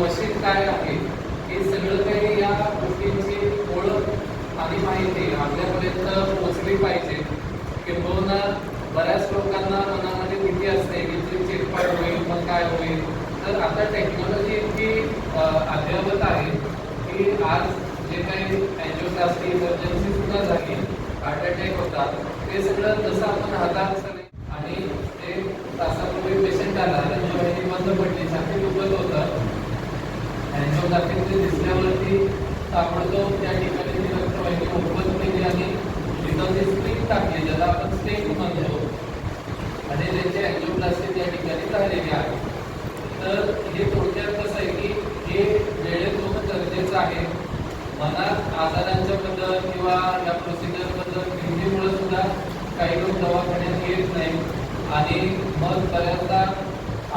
Machine काय आहे हे सगळं काही या गोष्टींची ओळख आणि माहिती आपल्यापर्यंत पोहोचली पाहिजे. किंबहुना बऱ्याच लोकांना मनामध्ये भीती असते की ते चिरफाड होईल मग काय होईल. तर आता टेक्नॉलॉजी इतकी अद्ययावत आहे की आज जे काही अँजिओप्लास्टी इमर्जन्सी सुद्धा झाली हार्ट अटॅक होता ते सगळं जसं आपण हातात आणि ते तासापूर्वी पेशंट आला त्यांची वाहिनी बंद पडली छाती दुखत होतं अँजिओग्राफी दिसल्यावरती ताबडतोब त्या ठिकाणी ती रक्तवाहिनी ओपन केली आणि तिथं ती स्प्रिंग टाकली ज्याला आपण स्टेक म्हणतो. आणि त्याचे अँजिओप्लास्टी त्या ठिकाणी झालेली आहे. तर हे थोडक्यात कसं आहे की हे वेळेत होणं गरजेचं आहे. मनात आजारांच्या बद्दल किंवा या प्रोसिजरबद्दल बद्दल सुद्धा काही लोक दवाखान्यात येत नाही. आणि मग बऱ्याचदा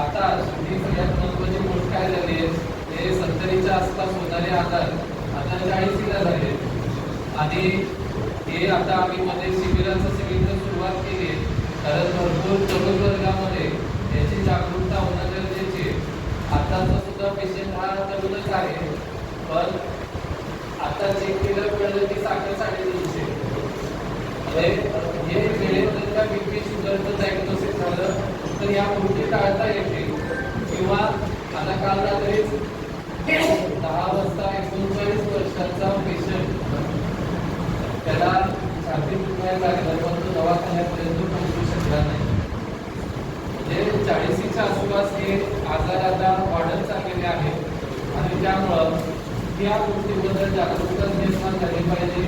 आता ही सगळ्यात महत्वाची गोष्ट काय झाली आहे हे सत्तरीच्या झाले होणारे आजार आता सीटा झाले. आणि हे आता आम्ही मध्ये शिबिराचं शिबिर सुरुवात केली. कारण भरपूर तरुण वर्गामध्ये याची जागरूकता होणं गरजेची आताचा सुद्धा पेशंट हा तरुणच आहे. पण आता चेक केलं कळलं की साखर साडेतीनशे म्हणजे हे वेळेत जर का बीपी शुगरचं डायग्नोसिस झालं तर या गोष्टी टाळता येतील. किंवा आता काल रात्रीच दहा वाजता एकोणचाळीस वर्षाचा पेशंट त्याला छाती दुखायला लागलं पण तो दवाखान्यापर्यंत पोहोचू शकला नाही. म्हणजे चाळीसीच्या आसपास हे आजार आता वाढत चाललेले आहेत. आणि त्यामुळं या गोष्टीबद्दल जागरूकता निर्माण झाली पाहिजे.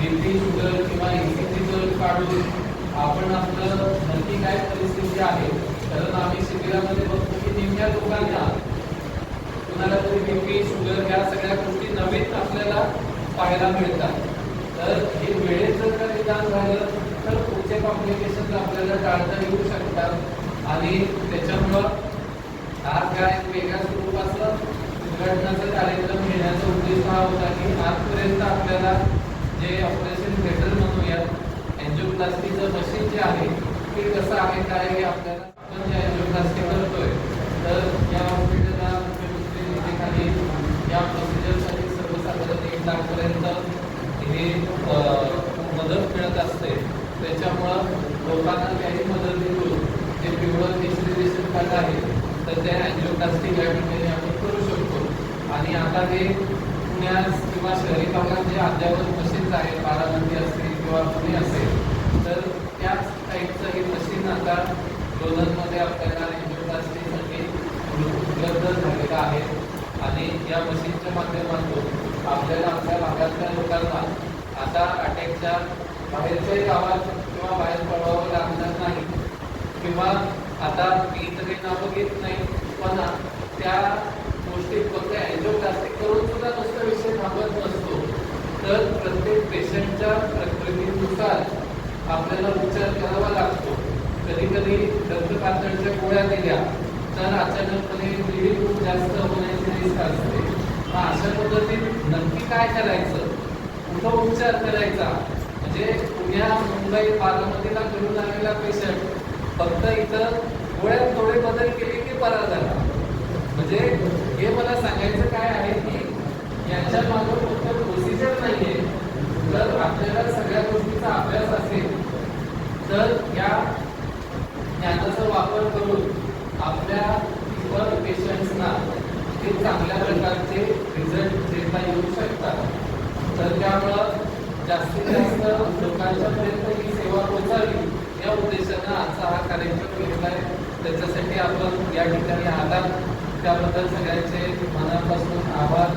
बीपी शुगर किंवा इसीची जर काढून आपण आपलं नक्की काय परिस्थिती आहे कारण आम्ही शिबिरामध्ये बघतो की निमक्या लोकांना कुणाला तरी बीपी शुगर ह्या सगळ्या गोष्टी नवीन आपल्याला पाहायला मिळतात. तर हे वेळेत जर का निदान झालं तर पुढचे कॉम्प्लिकेशन आपल्याला टाळता येऊ शकतात. आणि त्याच्यामुळं आज काय वेगळ्या स्वरूपाचं उद्घाटनाचा कार्यक्रम घेण्याचा उद्देश हा होता की आजपर्यंत आपल्याला जे ऑपरेशन थिएटर म्हणूयात अँजिओप्लास्टीचं मशीन जे आहे ते कसं आहे काय हे आपल्याला आपण जे अँजिओप्लास्टी करतोय तर या प्रोसिजरसाठी सर्वसाधारण एक लाखपर्यंत हे मदत मिळत असते. त्याच्यामुळं लोकांना काही मदत देऊन जे पिवळं डिस्ट्रिब्युशन कार्ड आहे तर ते अँजिओप्लास्टिक या ठिकाणी आपण करू शकतो. आणि आता हे पुण्यास किंवा शहरी भागात जे अद्यावत मशीन्स आहेत बारामती असतील किंवा पुणे असेल तर त्याच टाईपचं हे मशीन आता लोणंदमध्ये आपल्याला अँजिओप्लास्टीसाठी उपलब्ध झालं आहे या मशीनच्या माध्यमातून आपल्याला आपल्या भागातल्या लोकांना आता अटॅकच्या बाहेरच्याही गावात किंवा बाहेर पडवावं लागणार नाही किंवा आता मी तरी नावं घेत नाही पण त्या गोष्टी फक्त अँजिओप्लास्टिक करून सुद्धा नुसता विषय थांबत नसतो. तर प्रत्येक पेशंटच्या प्रकृतीनुसार आपल्याला उपचार करावा लागतो. कधी कधी रक्त पातळीच्या गोळ्या दिल्या तर अचानकपणे ब्लिडिंग खूप जास्त होण्याची रिस्क असते मग अशा पद्धतीत नक्की काय करायचं? कुठं उपचार करायचा? म्हणजे पुण्या मुंबई बारामतीला घडून आलेला पेशंट फक्त इथं गोळ्यात थोडे बदल केले की बरा झाला. म्हणजे हे मला सांगायचं काय आहे की यांच्या मागं फक्त प्रोसिजर नाहीये. जर आपल्याला सगळ्या गोष्टीचा अभ्यास असेल तर या ज्ञानाचा वापर करून आपल्या इतर पेशंट्सना ते चांगल्या प्रकारचे रिझल्ट देता येऊ शकतात. तर त्यामुळं जास्तीत जास्त लोकांच्या पर्यंत ही सेवा पोहोचावी या उद्देशानं आजचा हा कार्यक्रम घेतला आहे त्याच्यासाठी आपण या ठिकाणी आलात. त्याबद्दल सगळ्यांचे मनापासून आभार.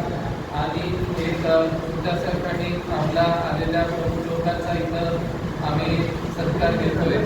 आणि एक अ, तुमच्यासाठी आपला आलेल्या लोकांचा इथं आम्ही सत्कार घेतोय.